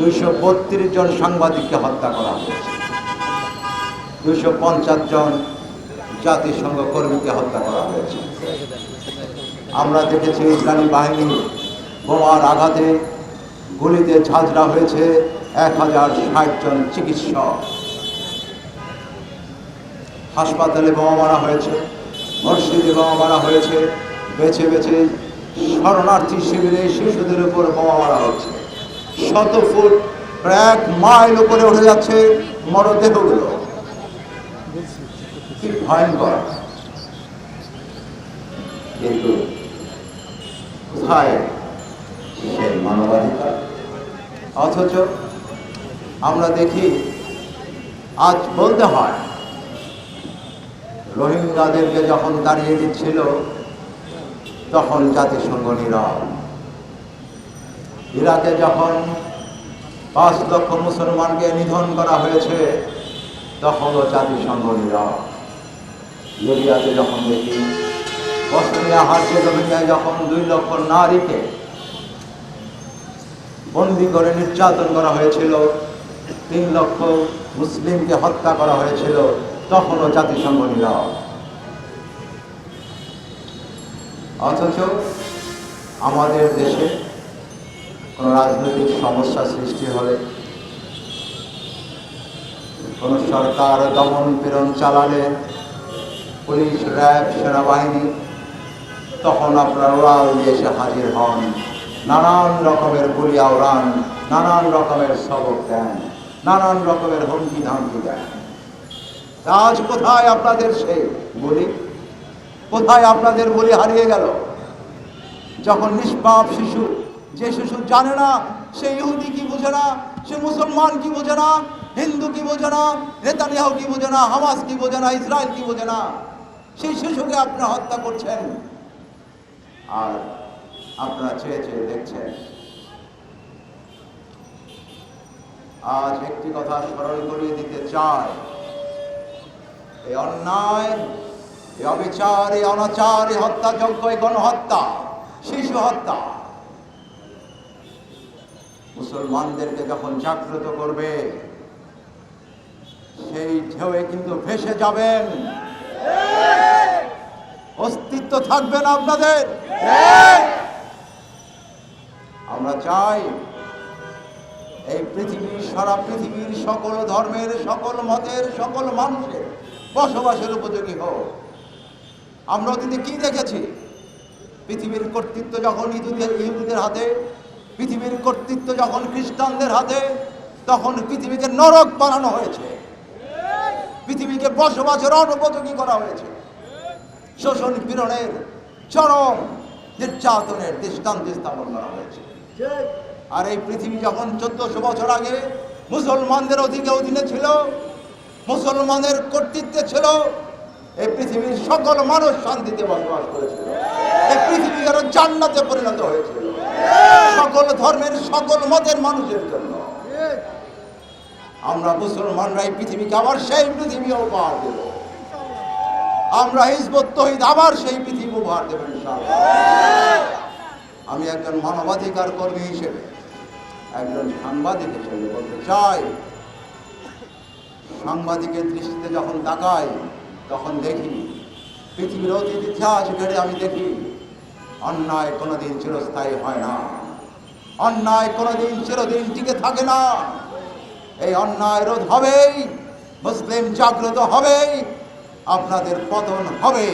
দুইশো বত্রিশ জন সাংবাদিককে হত্যা করা হয়েছে। দুইশো পঞ্চাশ জন জাতিসংঘ কর্মীকে হত্যা করা হয়েছে। আমরা দেখেছি ইসলামী বাহিনী বোমার আঘাতে গুলিতে ঝাঁঝরা হয়েছে এক হাজার ষাট জন চিকিৎসক। হাসপাতালে বোমা মারা হয়েছে, মসজিদে বোমা মারা হয়েছে, বেছে বেছে শরণার্থী শিবিরে শিশুদের উপর বোমা মারা হচ্ছে শত ফুট প্রায় এক মাইল উপরে উঠে যাচ্ছে মরদেহগুলো কি ভয়ঙ্কর। কিন্তু কোথায় সেই মানবাধিকার? অথচ আমরা দেখি, আজ বলতে হয়, রোহিঙ্গাদেরকে যখন দাঁড়িয়ে দিচ্ছিল, তখন জাতিসংঘ নীরব। ইরাকে যখন পাঁচ লক্ষ মুসলমানকে নিধন করা হয়েছে, তখনও জাতিসংঘ নীরব লিবিয়াতে যখন দেখি, বসনিয়া হার্জেগোভিনায় যখন দুই লক্ষ নারীকে বন্দি করে নির্যাতন করা হয়েছিল, তিন লক্ষ মুসলিমকে হত্যা করা হয়েছিল, তখনও জাতিসংঘ নীরব অথচ আমাদের দেশে কোনো রাজনৈতিক সমস্যা সৃষ্টি হলে, কোনো সরকার দমন পীড়ন চালালে, পুলিশ, র্যাব, সেনাবাহিনী, তখন আপনারা দিয়ে এসে হাজির হন। নানান রকমের গুলি আওড়ান, নানান রকমের সবক দেন, নানান রকমের হুমকি ধামকি দেন। আজ কোথায় আপনাদের সেই বলি কোথায় আপনাদের বলি হারিয়ে গেল? যখন নিষ্পাপ শিশু যে শিশু জানে না, সে ইহুদি কি বোঝে না, সে মুসলমান কি বোঝে না, হিন্দু কি বোঝে না, নেতানিয়াহু কি বোঝে না, হামাস কি বোঝে না, ইসরায়েল কি বোঝে না, সেই শিশুকে আপনারা হত্যা করছেন। আর আপনারা চেয়ে চেয়ে দেখছেন। আজ একটি কথা স্মরণ করিয়ে দিতে চাই। এই অন্যায়, এই অবিচার, এই অনাচার, এই হত্যাযজ্ঞ, এই গণহত্যা, শিশু হত্যা মুসলমানদেরকে যখন জাগ্রত করবে, সেই ঢেউয়ে কিন্তু ভেসে যাবেন। অস্তিত্ব থাকবে না আপনাদের। আমরা চাই এই পৃথিবীর, সারা পৃথিবীর সকল ধর্মের, সকল মতের, সকল মানুষের বসবাসের উপযোগী হোক। আমরা অতীতে কি দেখেছি? পৃথিবীর কর্তৃত্ব যখন ইহুদের ইহুদিদের হাতে পৃথিবীর কর্তৃত্ব যখন খ্রিস্টানদের হাতে, তখন পৃথিবীকে নরক বানানো হয়েছে। পৃথিবীকে বসবাসের অনুপযোগী করা হয়েছে। শোষণ পীড়নের চরম নির্যাতনের দৃষ্টান্ত স্থাপন করা হয়েছে। আর এই পৃথিবী যখন চোদ্দশো বছর আগে মুসলমানদের অধিকে অধীনে ছিল, মুসলমানের কর্তৃত্বে ছিল, এই পৃথিবীর সকল মানুষ শান্তিতে বসবাস করেছিল। এই পৃথিবী যেন জান্নাতে পরিণত হয়েছিল সকল ধর্মের, সকল মতের মানুষের জন্য। আমরা মুসলমানরা এই পৃথিবীকে আবার সেই পৃথিবী উপহার দেব। আমরা হিজবত আবার সেই পৃথিবী উপহার দেবেন আমি একজন মানবাধিকার কর্মী হিসেবে, একজন সাংবাদিক হিসেবে বলতে চাই, সাংবাদিকের দৃষ্টিতে যখন তাকাই, তখন দেখি, পৃথিবীর অতীত, ইতিহাস ঘেড়ে আমি দেখি অন্যায় কোনোদিন চিরস্থায়ী হয় না। অন্যায় কোনোদিন চিরদিন টিকে থাকে না। এই অন্যায় রোধ হবেই, মুসলিম জাগ্রত হবেই, আপনাদের পতন হবে।